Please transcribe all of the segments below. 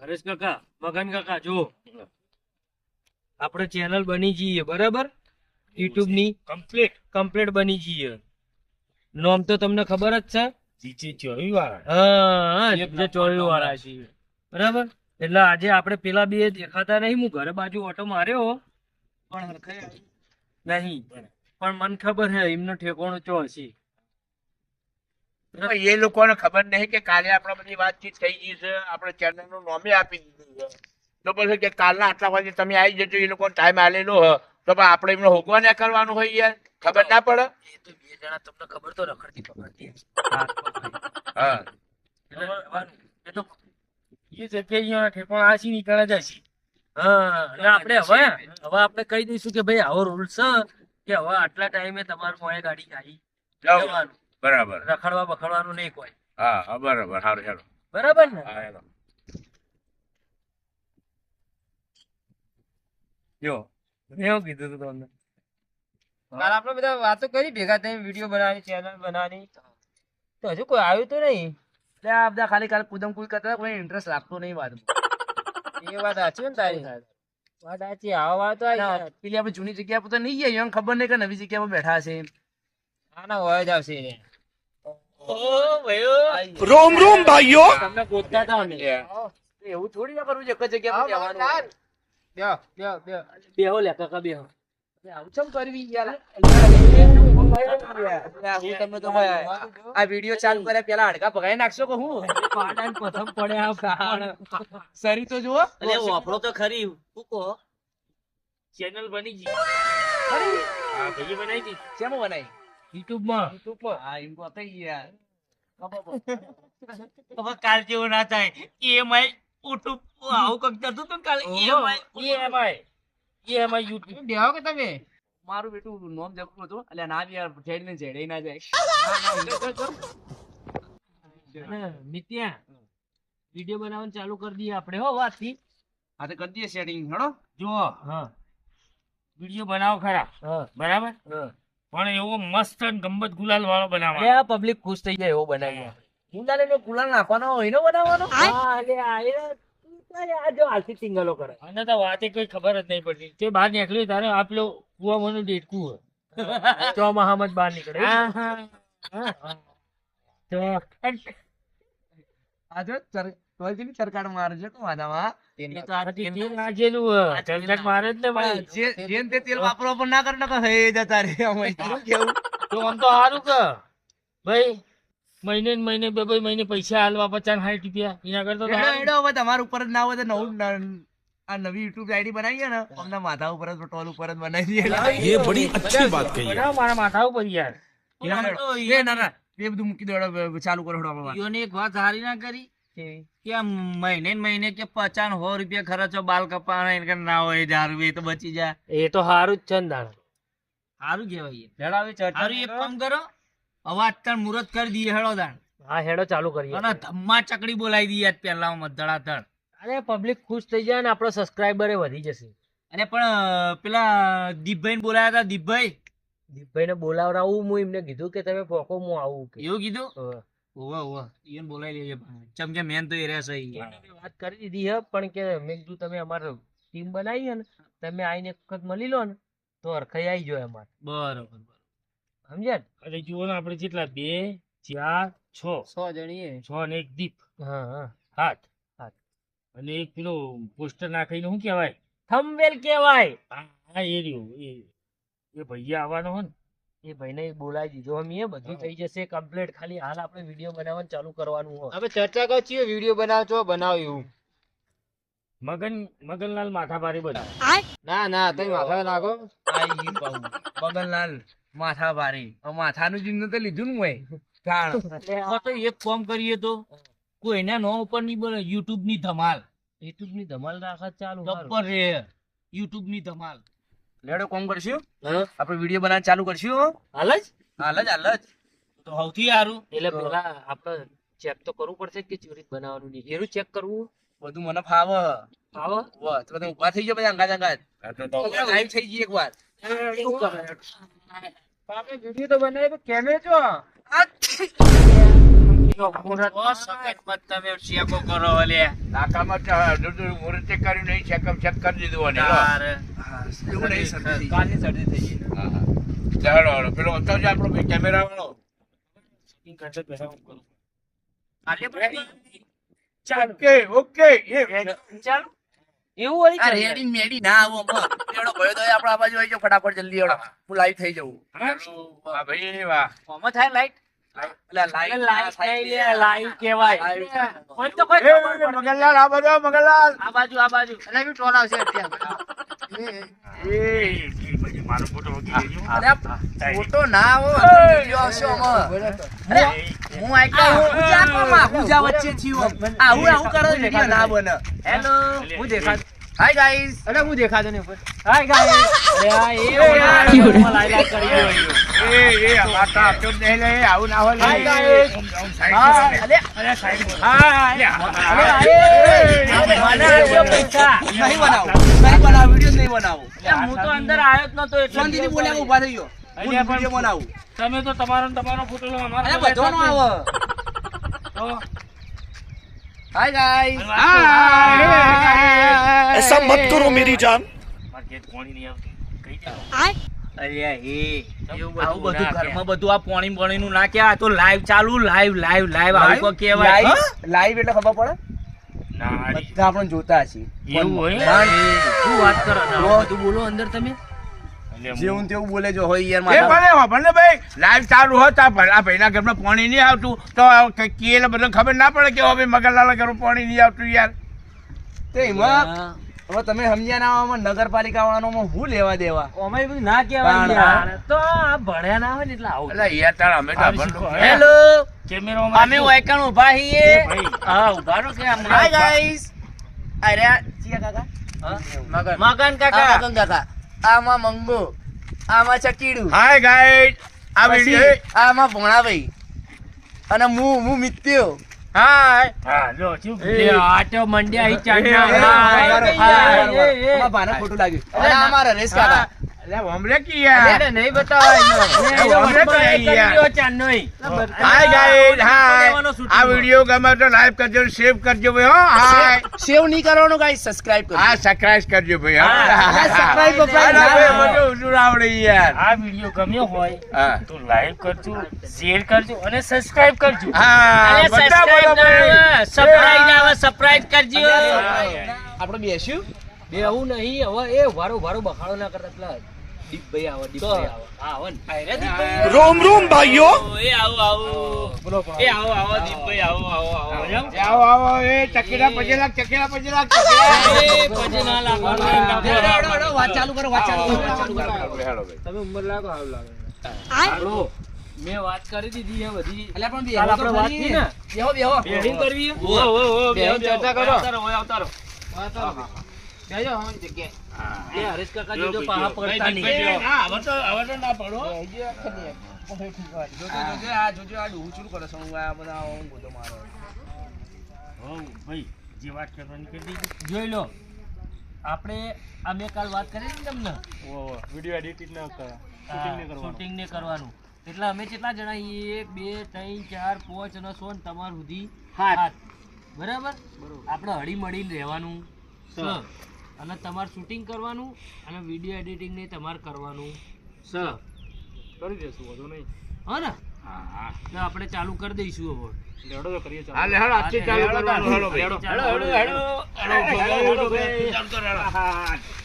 હરેશ કાકા મગન કાકા જો આપણે ચેનલ બની જઈએ બરાબર? યુટ્યુબની કમ્પ્લીટ કમ્પ્લીટ બની જઈએ. નોમ તો તમને ખબર જ છે? જીજી ચોવી વાળા હા હા, એક ચોવી વાળા છીએ. બરાબર? એટલે આજે આપણે પેલા બે દેખાતા નહીં હું ઘરે બાજુ ઓટો માર્યો. પણ નહીં. પણ મને ખબર છે એમનો ઠેકોણો ચો હશે? એ લોકોને ખબર નહીં કે કાલે આપણે બધી વાતચીત થઈ ગઈ છે. આપણે ચેનલનું નોમે આપી દીધું છે. તો પછી કે કાલના આટલા વાગે તમે આવી જજો એ લોકોને ટાઈમ આલેલો હ તો પણ આપણે એમને હોગવા ના કરવાનું હોય યાર. ખબર ના પડે? એ તો બે જણા તમને ખબર તો રખડતી પકડતી હા. એ તો એ જગ્યાએ ઠેકોણ આસી નીકળે જશે હા અને આપણે હવે હવે આપણે કહી દઈશું કે ભાઈ આવો રૂલ છે કે હવે આટલા ટાઈમે તમારું કોઈ ગાડી આવી જાઓ. જવાનું. બરાબર. રખડવા બખડવાનું નહીં કોઈ. હા હા બરાબર સારું હેલો. બરાબર ને? હા હેલો. જો મેં એવું કીધું તું તમને? કાલ આપણે બધા વાતો કરી ભેગા થઈ વીડિયો બનાવવાની ચેનલ બનાવવાની તો હજુ કોઈ આવ્યું તો નહીં? એટલે આ બધા ખાલી કાલ કુદમ કુદ કરતા કોઈ ઇન્ટરેસ્ટ રાખતો નહીં વાતમાં એ વાત સાચી ને તારી? વાત સાચી આવા વાત તો આવી પેલી આપણે જૂની જગ્યા પર તો નહીં ગયા એમ ખબર નહીં કે નવી જગ્યા પર બેઠા છે ના ના હોય જ આવશે. રોમ રોમ ભાઈઓ. તમને ગોતતા હતા અમે. એવું થોડી ના કરવું છે એક જ જગ્યા પર જવાનું બે બે બેહો. લે કાકા બેહો. આવું ચમ કરવી યાર? હું તમને તો આ વીડિયો ચાલુ કર્યા પેલા હડકા પગાઈ નાખશો કે હું? પાડાને પ્રથમ પડ્યા સરી તો જુઓ. અલે વાપરો તો ખરી. હું કહો? ચેનલ બની ગઈ. હા બનાવી દીધી. કેમ બનાવી? યુટ્યુબમાં હા એમ થઈ ગયા. હવે કાલ જેવું ના થાય. ઈએમઆઈ યુટ્યુબ આવું કંઈક થતું હતું કાલે? EMI EMI EMI YouTube. બેહો કે તમે? મારું બેટું નોમ જપરું હતું. એટલે ના બી યાર જેડ ને જેડે ના જાય. મિત્યા વિડિયો બનાવવાનું ચાલુ કરી દઈએ આપણે હો વાતથી હા તો કરી દઈએ સેટિંગ હેડો. જો હા. વીડિયો બનાવો ખરા. હા. બરાબર? પણ એવો મસ્ત અને ગંબત ગુલાલ વાળો બનાવે આ પબ્લિક ખુશ થઈ જાય એવો બનાવ્યો ગુલાલ એનો ગુલાલ નાખવાનો હોય એનો બનાવવાનો? હા અરે આ જો આલસી ટિંગલો કરે. અને તો વાતે કોઈ ખબર જ નહીં પડતી. તે બહાર નીકળ્યું તારે આ પેલો કુવામાં ડેટકું ચોમાહામાં જ બહાર નીકળે. તો આ જો વલજીની ચરકાટ મારે જ ને ભાઈ. જેન ના તમારા ઉપર જ ના હોય તો નવું આ નવી યુટ્યુબ આઈડી બનાવી ને અમને માથા ઉપર ટોલ ઉપર જ બનાવી દઈએ એ મારા માથા ઉપર યાર. એ ના ના બધું મૂકી દો ચાલુ કરો યોને એક વાત સારી ના કરી. કે મહિને મહિને કે પચાસ સો રૂપિયા ખર્ચો બાલ કપાવાનો એને ના હોય હજાર રૂપિયા તો બચી જાય. એ તો સારું જ છે ને દાણા સારું કહેવાય હેડો હવે સારું એક કામ કરો હવે અત્યારે મુહૂર્ત કરી દઈએ હેડો દાણ હા હેડો ચાલુ કરીએ. અને ધમ્મા ચકડી બોલાવી દઈએ પેલા પહેલા ધડાધડ અરે પબ્લિક ખુશ થઈ જાય ને આપણો સબસ્ક્રાઇબર વધી જશે. અને પણ પેલા દીપભાઈ ને બોલાયા હતા દીપભાઈ? દીપભાઈને બોલાવડાવું હું એમને કીધું કે તમે પોકો હું આવું કે. એવું કીધું. ઓવે ઓવે ઈયન બોલાવી લેજે ચમ કે મેન તો એ રહેશે ઈ. વાત કરી દીધી હે પણ કે મેં કીધું તમે અમારે ટીમ બનાવી હે ને તમે આઈને એક વખત મળી લો ને તો અરખાઈ આવી જાય અમાર બરોબર બરોબર. સમજ્યા ને? અરે જુઓ ને આપણે જેટલા બે ચાર છ. છ જણીએ. છ ને એક દીપ. હા હા. હાથ. હાથ. અને એક પેલો પોસ્ટર નાખીને શું કહેવાય? થંબવેલ કહેવાય. હા હા, એ રહ્યું. એ એ ભૈયા આવવાનો હોય ને. એ ભાઈને બોલાવી દીધો. અમે એ બધું થઈ જશે કમ્પ્લીટ ખાલી હાલ આપણે વીડિયો બનાવવાનું ચાલુ કરવાનું હોય. હવે ચર્ચા કર છીએ વીડિયો બનાવજો બનાવ એવું. મગન મગનલાલ માથાભારી બધા ના ના તમે માથા નાખો. આઈ ગયું કહું બગનલાલ માથા માથાનું ચિહ્ન તો લીધું ને જાણ તો એક ફોર્મ કરીએ તો કોઈના નો ઉપરની બોલે યુટ્યુબની ધમાલ. યુટ્યુબની ધમાલ રાખત ચાલુ યુટ્યુબની ધમાલ. લેડો કોમ કરશું? હા. આપણે વીડિયો બનાવવાનું ચાલુ કરશું હાલ જ? હાલ જ હાલ જ. તો સૌથી સારું. એટલે પેલા આપણે ચેક તો કરવું પડશે કે ચોરી રીત બનાવવાનું નહીં? એનું ચેક કરવું? બધું મને ફાવે. આવો વાહ તો તમે ઊભા થઈ ગયો બધા અંગાત અંગાત આ તો તો લાઈવ થઈ જઈએ એક વાર શું આપણે વીડિયો તો બનાવી કેમેરો છો હા, હા. ચાલો, કેમેરા વાળો. ઓકે ઓકે એ. એવું હોય આ રેડી મેડી ના આવો અમર ભયો તો આ બાજુ આવી જાઓ ફટાફટ જલ્દી એવડો હું લાઈવ થઈ જાઉં. વાહ. ભાઈ વાહ. કોમાં થાય લાઈટ ફોટો ના હું આઈકા હું પૂજા વચ્ચે આવું આવું કરો વીડિયો ના બને. હેલો હું દેખાતો હાય ગાઈસ અરે હું દેખાતો નહીં ઉપર. હાય ગાઈસ અરે એ ઓલા લાઈ લાઈ કરી રહ્યો છે. એ આવું નહીં બનાવો નહીં બનાવો હું તો અંદર આવ્યો જ નતો એટલે શાંતિથી ઊભા થઈ ગયો તમે તો તમારો તમારો ફોટો લો અમારો અરે બધો મત કરો મેરી જાન માર્કેટ નહીં આવતી કઈ જાઓ હાય અલ્યા એ આવું બધું બધું ઘરમાં બધું આ પોણી પોણી નું નાખ્યા તો લાઈવ ચાલુ લાઈવ લાઈવ લાઈવ આવું કહેવાય. લાઈવ લાઈવ એટલે ખબર પડે. બધા આપણે જોતા છીએ એવું હોય? શું વાત કરો બધું બોલો અંદર તમે. જેવું તેવું બોલે જો હોય યાર એ મારા ભલે હો, ભલે ભાઈ લાઈવ ચાલુ હોત આ ભલે ભાઈના ઘરમાં પાણી નહીં આવતું તો કે કે એટલે બધા ખબર ના પડે કે હવે મગનલાલ ઘરમાં પાણી નહીં આવતું યાર. તે એમાં હવે તમે સમજ્યા ના આમાં નગરપાલિકા વાળાનો હું લેવા દેવા? અમે બધું ના કહેવાય તો આ ભણ્યા ના હોય ને એટલે આવું. એટલે યાર તાર અમે તો. હેલો કેમેરો અમે વાયકણ ઊભા છીએ. હા ઊભા રહો કે આમ હાય ગાઈસ અરે ચિયા કાકા? મગન. મગન કાકા. મગન કાકા. આમાં મંગો આમાં ચકીડું. હાય ગાઈસ આ વિડિયો આમાં ભોણાભાઈ. અને હું હું મિત્યો. હાય. હા, લો, શું લે, આ તો મંડ્યા હી એ, હાય, એ, હાય. આમાં ભાને ખોટું લાગ્યું. અને આમાં રરેશ કાકા એટલે હમલે કી યાર. અરે, નહીં બતાવાય કરી યાર. રહ્યો ચાંદનોય. Hi guys hi. આ વીડિયો ગમે તો લાઈક કરજો સેવ કરજો ભાઈ હો. હાય. સેવ નહીં કરવાનો ગાઈસ સબસ્ક્રાઇબ કરજો. હા સબસ્ક્રાઇબ કરજો ભાઈ હા. સબસ્ક્રાઇબ સબસ્ક્રાઇબ મને આવડે યાર. આ વીડિયો ગમ્યો હોય તો લાઈક કરજો શેર કરજો અને સબસ્ક્રાઇબ કરજો. હા બધા બધા સરપ્રાઈઝ આવે સરપ્રાઈઝ કરજો. આપણે બેસ્યું? બે આવું નહીં હવે એ વારો વારો બખાડો ના કરતા પેલા દીપભાઈ આવો દીપભાઈ આવો. આવો રોમ રોમ ભાઈઓ. એ આવો આવો. એ આવો આવો દીપભાઈ આવો આવો આવો. આવો આવો. એ ચકેલા પજેલા ચકેલા પજેલા ચકેલા એ પછી ના લાગવાનું એમ ના હેડો, હેડો, હેડો, વાત ચાલુ કરો વાત ચાલુ કરો ચાલુ કરો. તમે ઉંમર લાગો હાવ લાગે. હાલો મેં વાત કરી દીધી એ બધી. એટલે પણ બે આપણે વાત. થઈ ને? બેહો બેહો. બેહીન કરવી ઓ ઓ ઓ બેહો, ચર્ચા કરો. અવતારો, ઓય અવતારો. બેહો હમ જગ્યાએ આપણે આ મેં કાલ વાત કરી ને તમને? કરવાનું. શૂટિંગ ને કરવાનું. એટલે અમે કેટલા જણા એક બે ત્રણ ચાર પાંચ અને સો ને તમાર સુધી બરાબર? આપણે હળી મળીને રહેવાનું અને તમારે શૂટિંગ કરવાનું અને વીડિયો એડિટિંગ ને તમારે કરવાનું સર કરી દેશું વધુ નહીં હા ને તો આપણે ચાલુ કરી દઈશું હવે લેડો તો કરીએ ચાલુ હાલે હેલો આજથી ચાલુ કરવાનું હેલો ભાઈ હેડો, હેડો, હેડો, આ ચાંદના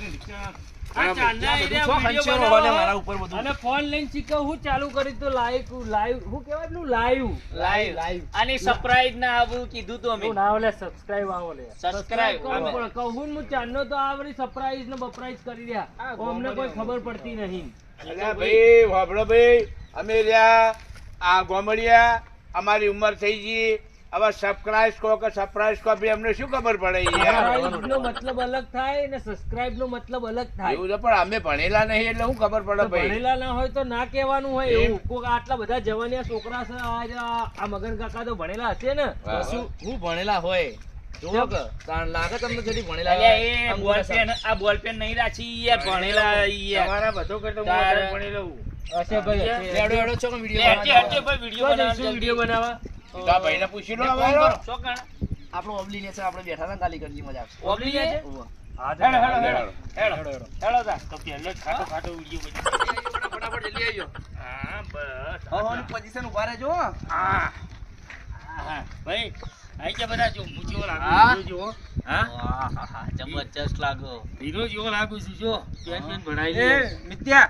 એરિયા છો વીડિયો ખંચેરો બનાવો. વાલે મારા ઉપર બધું. અને ફોન લઈને શીખવ હું ચાલુ કરી તો લાઈવ લાઈવ હું પેલું લાઈવ લાઈવ આની સરપ્રાઈઝ ના આવું કીધું તો અમે. ના ઓલે સબસ્ક્રાઇબ આવો લે. Subscribe. કહું હું ચાંદનો તો આવડી સરપ્રાઈઝ ને બપરાઈઝ કરી રહ્યા. અમને કોઈ ખબર પડતી નહીં. અલ્યા ભાઈ વાપડો ભાઈ અમે રહ્યા આ ગોમડિયા અમારી ઉંમર થઈ ગઈ. હવે સબસ્ક્રાઇબ કહો કે સરપ્રાઈઝ કહો ભાઈ અમને શું ખબર પડે યાર નો મતલબ અલગ થાય ને સબસ્ક્રાઇબ નો મતલબ અલગ થાય. એવું તો પણ અમે ભણેલા નહીં એટલે શું ખબર પડે ભાઈ? ભણેલા ના હોય તો ના કહેવાનું હોય. એવું કોક આટલા બધા જવાનિયા છોકરા છે આ મગન કાકા તો ભણેલા હશે ને. શું હું ભણેલા હોય? લાગે તમને જરી ભણેલા અલ્યા એ બોલ પેન આ બોલ પેન નહીં રાખી યાર ભણેલા યાર. તમારા બધો કરતો હું ભણેલો હશે ભાઈ. હેડો હેડો છો કે વીડિયો. વીડિયો બનાવવા આ ભાઈને પૂછી લો હવે? આપણો ઓબલી ને છે આપણે બેઠા હતા ને કાલી કરજી મજા આવશે ઓબલી છે? ઉવ્વ. હેડો, હેડો, હેડો. હેડો, હેડો તાર. તો પહેલો જ ખાટો ખાટો વીડિયો બની. ફટાફટ જલ્દી આવજો હા, બસ. હવે ઓની પોઝિશન ઊભા રહેજો હા. હા, ભાઈ આઈ ગયા બધા જો જેવો લાગુ હા. હા હા, હા, જબરજસ્ત લાગો હીરો જેવો લાગુ છું જો પેન પેન ભણાઈ એ મિત્યા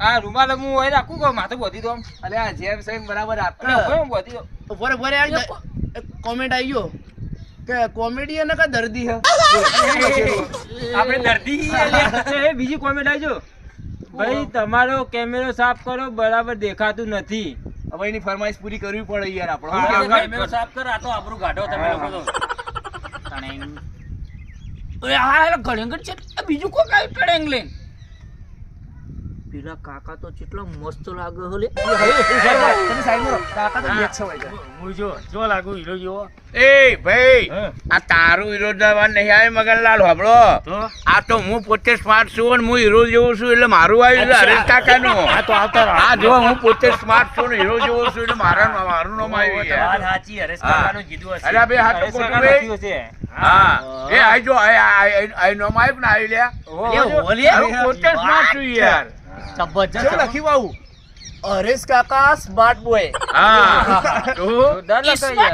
આ રૂમાલ હું હોય રાખું કે માથે બોધી દો. અલે આ જેમ સેમ બરાબર આપડે બોધી દો ઊભો ફરે ફરે રે, યાર કોમેન્ટ આવી ગયો કે અને કા દર્દી હે? આપણે દર્દી એ બીજી કોમેન્ટ આવજો ભાઈ તમારો કેમેરો સાફ કરો બરાબર દેખાતું નથી. હવે એની ફરમાઈશ પૂરી કરવી પડે યાર આપણો. કેમેરો સાફ કર આ તો આપણું ગાઢો તમે લોકો તો. તણે ઓય આ હેલો ઘણી છે. બીજું કોઈ કાઈ પડે લઈને. પેલા કાકા તો કેટલો મસ્ત લાગે હલે તમે સાઈડમાં રહો. કાકા તો બેઠ છે હું જો જો લાગુ હીરો જેવો. એ ભાઈ આ તારું વિરોધવા નહીં આવે મગનલાલ હોબળો તો? આ તો હું પોતે સ્માર્ટ છું અને હું હીરો જેવો છું એટલે મારું આવ્યું છે હરેશ કાકાનું. આ તો આવતા. જો હું પોતે સ્માર્ટ છું ને હીરો જેવો છું એટલે મારા મારું નામ આવ્યું છે. વાત સાચી હરેશ હા. કાકાનું કીધું હશે. અરે બે એ જો આઈ આઈ આઈ નામ આવ્યું ને આવી લ્યા પોતે સ્માર્ટ છું યાર. જબરજસ્ત લખ્યું આવું હરેશ કાકા સ્માર્ટ બોય હા તો જોરદાર લખાય.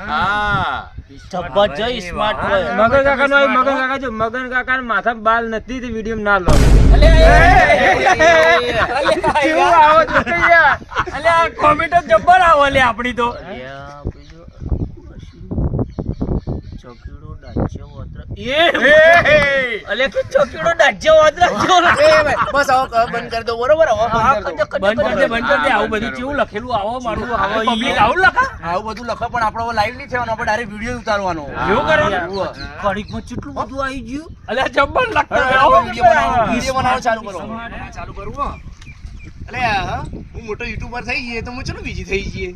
હા જબરજસ્ત સ્માર્ટ બોય મગન કાકા નો મગન કાકા જો મગન કાકા માથા બાલ નથી તે વીડિયો ના લો કેવું આવો તો યાર અલ્યા કોમેન્ટ જબ્બર આવો લે આપણી તો ડાચ્યો એ અલે કે ચકીડો ડાચ્યો વત્ર કેવો લાગે? એ ભાઈ, બસ આવો બંધ કરી દો બરોબર? હવે બંધ કરી દો. બંધ કરી દે બંધ કરી દે આવું બધું કેવું લખેલું આવો મારું આવો પબ્લિક આવું લખા? આવું બધું લખો પણ આપણે લાઈવ નહીં થવાનું આપણે ડાયરેક્ટ વીડિયો ઉતારવાનો. એવું કરવાનું? ઉવ્વ. કેટલું બધું આવી ગયું? અલ્યા જબ્બર લખતા આવો વીડિયો બનાવો. વીડિયો બનાવવાનું ચાલુ કરો. ચાલુ કરું અલે હું મોટો યુટ્યુબર થઈ ગઈ તો હું ચલો બીજી થઈ ગઈ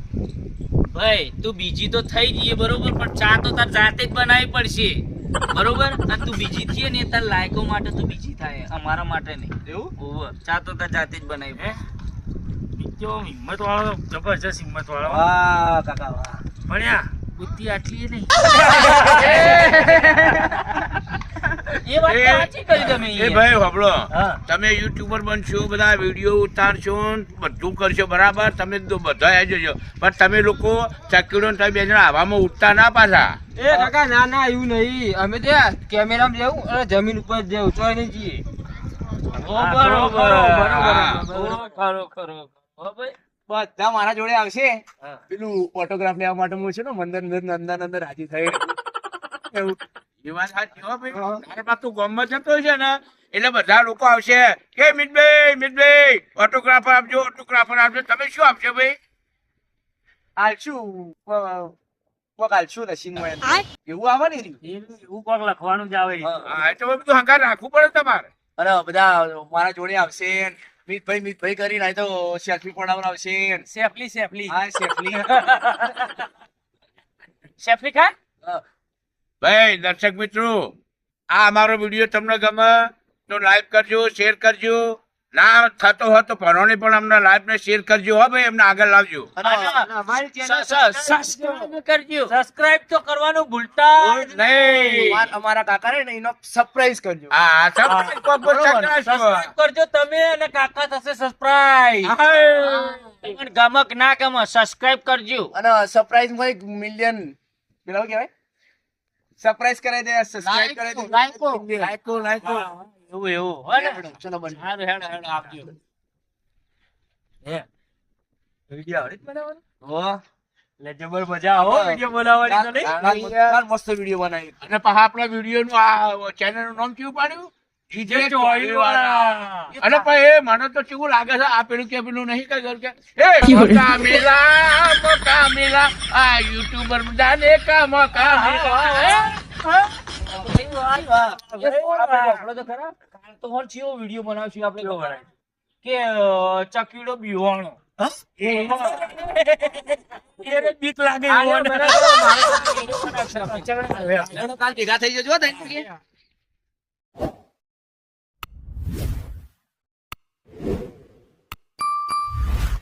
ભાઈ તું બીજી તો થઈ જઈએ બરોબર પણ ચા તો તાર જાતે જ બનાવી પડશે. બરોબર? અને તું બીજી થઈએ ને તાર લાયકો માટે તું બીજી થાય. અમારા માટે નહીં. એવું? ઓવર. ચા તો તાર જાતે જ બનાવી. બીજો હિંમત વાળો જબરજસ્ત હિંમત વાળો વાહ કાકા વાહ. ભણ્યા. બુદ્ધિ આટલી નહીં. એ વાત સાચી કરી તમે એ ભાઈ હોબળો તમે યુટ્યુબર બનશો બધા વીડિયો ઉતારશો બધું કરશો બરાબર? તમે તો બધા આવી જજો. પણ તમે લોકો ચકીડો ને તમે બે જણા હવામાં ઉઠતા ના પાછા. એ કાકા ના ના એવું નહીં. અમે ત્યાં કેમેરામાં જવું અને જમીન ઉપર જવું ચોય નહીં જઈએ. બરોબર બરોબર. હા. બરોબર ખરો ખરો. હો ભાઈ. બધા મારા જોડે આવશે. પેલું ઓટોગ્રાફ લેવા માટે હું છે ને મંદર અંદર અંદર અંદર રાજી થઈ એવું. એ વાત સાચી હો ભાઈ. તારા તું ગામમાં જતો છે ને. એટલે બધા લોકો આવશે. કે મિતભાઈ મિતભાઈ ઓટોગ્રાફર આપજો ઓટોગ્રાફર આપજો. તમે શું આપશો ભાઈ? આલશું. કોક આલશું રસીનમાં એવું આવે ને એવું કોક લખવાનું જ આવે હા. એ તો બધું હંકાર રાખવું પડે તમારે. બધા મારા જોડે આવશે. મિતભાઈ મિતભાઈ કરીને આ તો સેલ્ફી પડાવવા આવશે. Safely safely. હા સેફલી. સેફલી ખા? ભાઈ દર્શક મિત્રો આ અમારો વીડિયો તમને ગમે તો લાઈક કરજો શેર કરજો. ના થતો હોય તો ભણોને પણ અમને લાઈફ ને શેર કરજો. હો ભાઈ એમને આગળ લાવજો. અને અમારી સ- સ- સબસ્ક્રાઇબ કરજો. સબસ્ક્રાઇબ તો કરવાનું ભૂલતા નહીં. અમારા કાકા રે ને એનો સરપ્રાઈઝ કરજો. હા સબસ્ક્રાઇબ કરજો તમે અને કાકા થશે સરપ્રાઈઝ ગમક ના ગમક સબસ્ક્રાઇબ કરજો. અને સરપ્રાઈઝમાં એક મિલિયન પેલા કેવાય સરપ્રાઈઝ કરાઈ દે સબસ્ક્રાઇબ કરે દે લાઈકો. લાઈકો લાઈકો એવું એવું. હોય ને? ચલો બન હારું, હેડો હેડો આપજો વિડિયો આવડે બનાવવાનો? હો. એટલે જબર મજા આવો વિડિયો બનાવવાની તો નહીં? મસ્ત વીડિયો બનાવી. અને પાછા આપણા વીડિયો નું આ ચેનલનું નામ કેવું પાડ્યું? અને પછી એ મને તો કેવું લાગે છે આ પેલું કે પેલું નહીં કઈ કે? એ મોકા મિલા મોકા મિલા આ યુટ્યુબર જાને કા મોકા તો ખરા કાલ તો હોલ વિડિયો બનાવશું આપણે ખબર કે ચકીડો બિવાણો. બીક લાગે એવો ને. કાલ ભેગા થઈ જજો